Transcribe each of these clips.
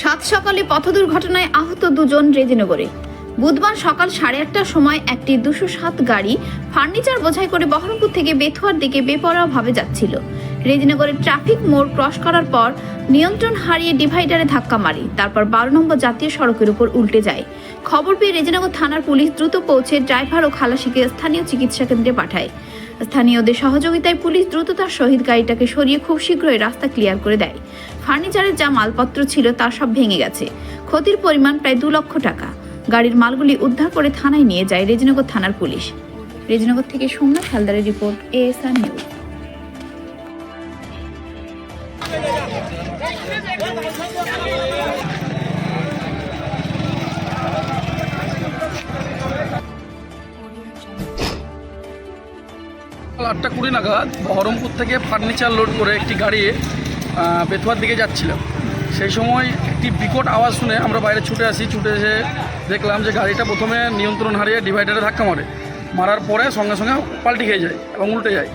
সাত সকালে পথ দুর্ঘটনায় আহত দুজন রেজিনগরে। বুধবার সকাল সাড়ে আটটার সময় একটি দুশো সাত গাড়ি ফার্নিচার বোঝাই করে বহরমপুর থেকে বেথুয়ার দিকে বেপরোয়াভাবে যাচ্ছিল। রেজিনগরের ট্রাফিক মোড় ক্রস করার পর নিয়ন্ত্রণ হারিয়ে ডিভাইডারে ধাক্কা মারে, তারপর বারো নম্বর জাতীয় সড়কের উপর উল্টে যায়। খবর পেয়ে রেজিনগর থানার পুলিশ দ্রুত পৌঁছে ড্রাইভার ও খালাসিকে স্থানীয় চিকিৎসা কেন্দ্রে পাঠায়। স্থানীয়দের সহযোগিতায় পুলিশ দ্রুততার সহিত গাড়িটাকে সরিয়ে খুব শীঘ্রই রাস্তা ক্লিয়ার করে দেয়। ফার্নিচারের যা মালপত্র ছিল তা সব ভেঙে গেছে। ক্ষতির পরিমাণ প্রায় দু লক্ষ টাকা। গাড়ির মালগুলি উদ্ধার করে থানায় নিয়ে যায় রেজিনগর থানার পুলিশ। রেজিনগর থেকে সোমনাথ হালদারের রিপোর্ট, এএসআর নিউজ। আটটা কুড়ি নাগাদ বহরমপুর থেকে ফার্নিচার লোড করে একটি গাড়ি আহ, বেথুয়ার দিকে যাচ্ছিল। সেই সময় একটি বিকট আওয়াজ শুনে আমরা বাইরে ছুটে আসি। ছুটে এসে দেখলাম যে গাড়িটা প্রথমে নিয়ন্ত্রণ হারিয়ে ডিভাইডারে ধাক্কা মারে। মারার পরে সঙ্গে সঙ্গে পাল্টি খেয়ে যায় এবং উল্টে যায়।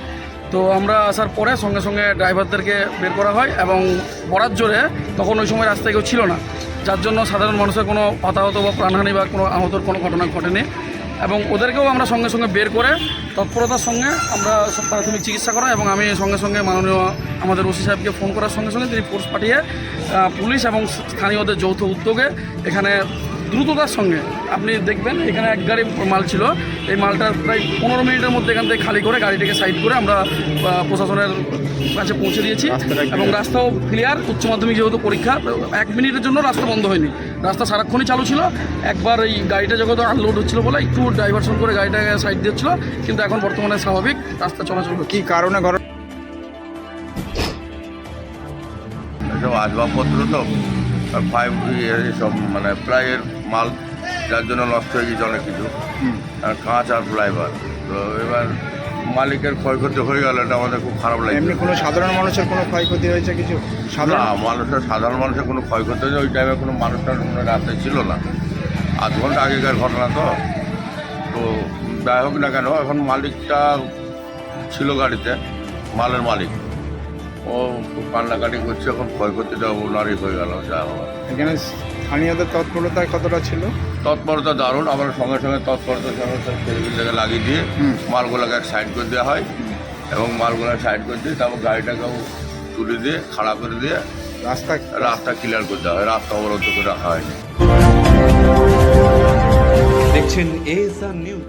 তো আমরা আসার পরে সঙ্গে সঙ্গে ড্রাইভারদেরকে বের করা হয় এবং বরাত জোরে তখন ওই সময় রাস্তায় কেউ ছিল না। যার জন্য সাধারণ মানুষের কোনো হতাহত বা প্রাণহানি বা কোনো আহতর কোনো ঘটনা ঘটেনি। এবং ওদেরকেও আমরা সঙ্গে সঙ্গে বের করে তৎপরতার সঙ্গে আমরা প্রাথমিক চিকিৎসা করা এবং আমি সঙ্গে সঙ্গে মাননীয় আমাদের ওসি সাহেবকে ফোন করার সঙ্গে সঙ্গে তিনি ফোর্স পাঠিয়ে পুলিশ এবং স্থানীয়দের যৌথ উদ্যোগে এখানে দ্রুততার সঙ্গে। আপনি দেখবেন এখানে এক গাড়ি মাল ছিল। এই মালটা প্রায় পনেরো মিনিটের মধ্যে এখান থেকে খালি করে গাড়িটিকে সাইড করে আমরা প্রশাসনের কাছে পৌঁছে দিয়েছি। এবং রাস্তাও ক্লিয়ার উচ্চ মাধ্যমিক যেহেতু পরীক্ষা এক মিনিটের জন্য রাস্তা বন্ধ হয়নি। রাস্তা সারাক্ষণই চালু ছিল। একবার এই গাড়িটা যখন আনলোড হচ্ছিল বলে একটু ডাইভারশন করে গাড়িটাকে সাইড দিচ্ছিল কিন্তু এখন বর্তমানে স্বাভাবিক রাস্তা চলাচল কি কারণে এসব আসবাবপত্র তো ফাইভ সব মানে প্লাইয়ের মাল যার জন্য নষ্ট হয়ে গেছে অনেক কিছু। আর কাঁচ আর ফ্লাইভার তো এবার মালিকের ক্ষয়ক্ষতি হয়ে গেল এটা আমাদের খুব খারাপ লাগে এমনি কোনো সাধারণ মানুষের কোনো ক্ষয়ক্ষতি হয়েছে কিছু? না সাধারণ মানুষের সাধারণ মানুষের কোনো ক্ষয়ক্ষতি হয়েছে ওই টাইমে কোনো মানুষটার কোনো রাস্তায় ছিল না। আধ ঘণ্টা আগেকার ঘটনা তো। তো যাই হোক না কেন এখন মালিকটা ছিল গাড়িতে মালের মালিক। ও কান্নাকাটি করছে এখন ক্ষয়ক্ষতিটা ওনারই হয়ে গেল যা এখানে স্থানীয়দের তৎপরতা কতটা ছিল? তৎপরতা দারুণ আমরা সঙ্গে সঙ্গে তৎপরতার সঙ্গে লাগিয়ে দিয়ে। মালগুলোকে এক সাইড করে দেওয়া হয় এবং মালগুলো সাইড করে দিয়ে তারপর গাড়িটাকেও তুলে দিয়ে খাড়া করে দিয়ে রাস্তা রাস্তা ক্লিয়ার করে দেওয়া হয় রাস্তা অবরোধ করে রাখা হয়নি। দেখছেন এএসআর নিউজ